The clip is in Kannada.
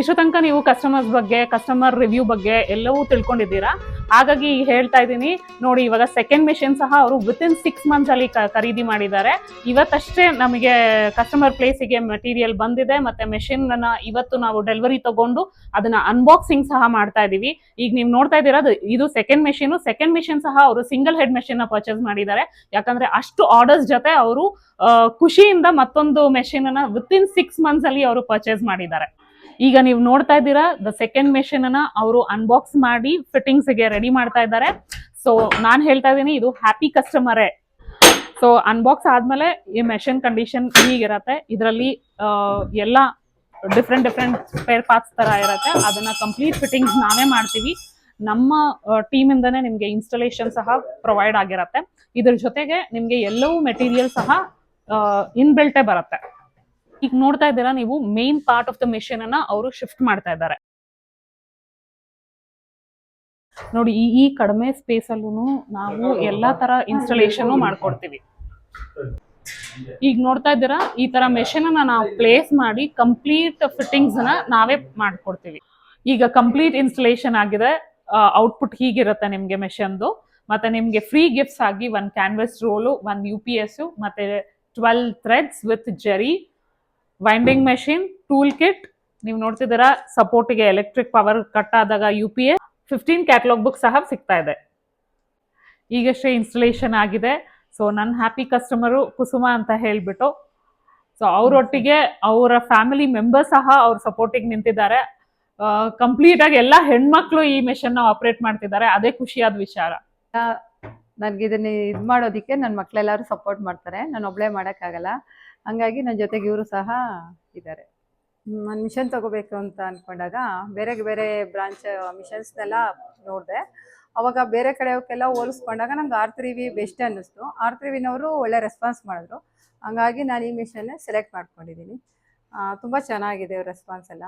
ಇಷ್ಟು ತನಕ ನೀವು ಕಸ್ಟಮರ್ಸ್ ಬಗ್ಗೆ ಕಸ್ಟಮರ್ ರಿವ್ಯೂ ಬಗ್ಗೆ ಎಲ್ಲವೂ ತಿಳ್ಕೊಂಡಿದ್ದೀರಾ? ಹಾಗಾಗಿ ಹೇಳ್ತಾ ಇದ್ದೀನಿ, ನೋಡಿ ಇವಾಗ ಸೆಕೆಂಡ್ ಮೆಷಿನ್ ಸಹ ಅವರು ವಿತಿನ್ ಸಿಕ್ಸ್ ಮಂತ್ಸ್ ಅಲ್ಲಿ ಖರೀದಿ ಮಾಡಿದ್ದಾರೆ. ಇವತ್ತಷ್ಟೇ ನಮಗೆ ಕಸ್ಟಮರ್ ಪ್ಲೇಸಿಗೆ ಮೆಟೀರಿಯಲ್ ಬಂದಿದೆ, ಮತ್ತೆ ಮೆಷಿನ್ ಅನ್ನ ಇವತ್ತು ನಾವು ಡೆಲಿವರಿ ತಗೊಂಡು ಅದನ್ನ ಅನ್ಬಾಕ್ಸಿಂಗ್ ಸಹ ಮಾಡ್ತಾ ಇದೀವಿ. ಈಗ ನೀವು ನೋಡ್ತಾ ಇದ್ದೀರಾ ಇದು ಸೆಕೆಂಡ್ ಮೆಷಿನ್ ಸೆಕೆಂಡ್ ಮೆಷಿನ್ ಸಹ ಅವರು ಸಿಂಗಲ್ ಹೆಡ್ ಮೆಷಿನ್ನ ಪರ್ಚೇಸ್ ಮಾಡಿದ್ದಾರೆ. ಯಾಕಂದ್ರೆ ಅಷ್ಟು ಆರ್ಡರ್ಸ್ ಜೊತೆ ಅವರು ಖುಷಿಯಿಂದ ಮತ್ತೊಂದು ಮೆಷಿನ್ ಅನ್ನ ವಿತಿನ್ ಸಿಕ್ಸ್ ಮಂತ್ಸ್ ಅಲ್ಲಿ ಅವರು ಪರ್ಚೇಸ್ ಮಾಡಿದ್ದಾರೆ. ಈಗ ನೀವು ನೋಡ್ತಾ ಇದ್ದೀರಾ ದ ಸೆಕೆಂಡ್ ಮೆಷಿನ್ ಅನ್ನ ಅವರು ಅನ್ಬಾಕ್ಸ್ ಮಾಡಿ ಫಿಟ್ಟಿಂಗ್ಸ್ಗೆ ರೆಡಿ ಮಾಡ್ತಾ ಇದ್ದಾರೆ. ಸೊ ನಾನ್ ಹೇಳ್ತಾ ಇದ್ದೀನಿ, ಇದು ಹ್ಯಾಪಿ ಕಸ್ಟಮರೇ ಸೊ ಅನ್ಬಾಕ್ಸ್ ಆದ್ಮೇಲೆ ಈ ಮೆಷಿನ್ ಕಂಡೀಷನ್ ಹೀಗಿರತ್ತೆ ಇದರಲ್ಲಿ ಎಲ್ಲ ಡಿಫ್ರೆಂಟ್ ಡಿಫ್ರೆಂಟ್ ಸ್ಪೇರ್ ಪಾರ್ಟ್ಸ್ ತರ ಇರತ್ತೆ. ಅದನ್ನ ಕಂಪ್ಲೀಟ್ ಫಿಟ್ಟಿಂಗ್ಸ್ ನಾವೇ ಮಾಡ್ತೀವಿ. ನಮ್ಮ ಟೀಮ್ ಇಂದಾನೆ ನಿಮ್ಗೆ ಇನ್ಸ್ಟಾಲೇಷನ್ ಸಹ ಪ್ರೊವೈಡ್ ಆಗಿರತ್ತೆ. ಇದ್ರ ಜೊತೆಗೆ ನಿಮ್ಗೆ ಎಲ್ಲವೂ ಮೆಟೀರಿಯಲ್ ಸಹ ಇನ್ಬಿಲ್ಟೇ ಬರುತ್ತೆ. ಈಗ ನೋಡ್ತಾ ಇದ್ದೀರಾ ನೀವು main part of the machine ಅನ್ನ ಅವರು ಶಿಫ್ಟ್ ಮಾಡ್ತಾ ಇದ್ದಾರೆ. ನೋಡಿ ಈ ಈ ಕಡಿಮೆ ಸ್ಪೇಸ್ ಅಲ್ಲೂ ನಾವು ಎಲ್ಲಾ ತರ ಇನ್ಸ್ಟಾಲೇಷನ್ ಮಾಡ್ಕೊಡ್ತೀವಿ. ಈಗ ನೋಡ್ತಾ ಇದ್ದೀರಾ ಈ ತರ ಮೆಷಿನ್ ಅನ್ನ ನಾವು ಪ್ಲೇಸ್ ಮಾಡಿ ಕಂಪ್ಲೀಟ್ ಫಿಟ್ಟಿಂಗ್ಸ್ ಅನ್ನ ನಾವೇ ಮಾಡ್ಕೊಡ್ತೀವಿ. ಈಗ ಕಂಪ್ಲೀಟ್ ಇನ್ಸ್ಟಾಲೇಷನ್ ಆಗಿದೆ ಔಟ್ಪುಟ್ ಹೀಗಿರುತ್ತೆ ನಿಮ್ಗೆ ಮೆಷನ್ದು ಮತ್ತೆ ನಿಮ್ಗೆ ಫ್ರೀ ಗಿಫ್ಟ್ಸ್ ಆಗಿ ಒಂದ್ ಕ್ಯಾನ್ವಸ್ ರೋಲು ಒಂದ್ ಯು ಪಿ ಎಸ್ ಮತ್ತೆ twelve threads with jerry winding machine tool kit ನೀವು ನೋಡ್ತಿದ್ದೀರಾ ಸಪೋರ್ಟಿಗೆ ಎಲೆಕ್ಟ್ರಿಕ್ ಪವರ್ ಕಟ್ ಆದಾಗ U P A fifteen catalogue book ಸಹ ಸಿಗ್ತಾ ಇದೆ. ಈಗಷ್ಟೇ ಇನ್ಸ್ಟಲೇಷನ್ ಆಗಿದೆ. ಸೊ ನನ್ನ ಹ್ಯಾಪಿ ಕಸ್ಟಮರು ಕುಸುಮ ಅಂತ ಹೇಳ್ಬಿಟ್ಟು ಸೊ ಅವರೊಟ್ಟಿಗೆ ಅವರ ಫ್ಯಾಮಿಲಿ ಮೆಂಬರ್ ಸಹ ಅವ್ರ ಸಪೋರ್ಟಿಗೆ ನಿಂತಿದ್ದಾರೆ. ಕಂಪ್ಲೀಟ್ ಆಗಿ ಎಲ್ಲ ಹೆಣ್ಮಕ್ಳು ಈ ಮೆಷಿನ್ ಆಪರೇಟ್ ಮಾಡ್ತಿದ್ದಾರೆ. ಅದೇ ಖುಷಿಯಾದ ವಿಚಾರ. ನನಗೆ ಇದನ್ನ ಇದು ಮಾಡೋದಕ್ಕೆ ನನ್ನ ಮಕ್ಕಳೆಲ್ಲರೂ ಸಪೋರ್ಟ್ ಮಾಡ್ತಾರೆ. ನಾನು ಒಬ್ಬಳೇ ಮಾಡೋಕ್ಕಾಗಲ್ಲ. ಹಂಗಾಗಿ ನನ್ನ ಜೊತೆಗೆ ಇವರು ಸಹ ಇದ್ದಾರೆ ನಾನು ಮಿಷನ್ ತಗೋಬೇಕು ಅಂತ ಅಂದ್ಕೊಂಡಾಗ ಬೇರೆ ಬೇರೆ ಬ್ರಾಂಚ್ ಮಿಷನ್ಸ್ನೆಲ್ಲ ನೋಡಿದೆ. ಅವಾಗ ಬೇರೆ ಕಡೆಯವಕ್ಕೆಲ್ಲ ಹೋಲಿಸ್ಕೊಂಡಾಗ ನಂಗೆ ಆರ್ ತ್ರೀ ವಿ ಬೆಸ್ಟ್ ಅನ್ನಿಸ್ತು. ಆರ್ ತ್ರೀ ವಿನವರು ಒಳ್ಳೆ ರೆಸ್ಪಾನ್ಸ್ ಮಾಡಿದ್ರು. ಹಂಗಾಗಿ ನಾನು ಈ ಮಿಷನ್ ಸೆಲೆಕ್ಟ್ ಮಾಡ್ಕೊಂಡಿದ್ದೀನಿ ತುಂಬ ಚೆನ್ನಾಗಿದೆ ರೆಸ್ಪಾನ್ಸ್ ಎಲ್ಲ.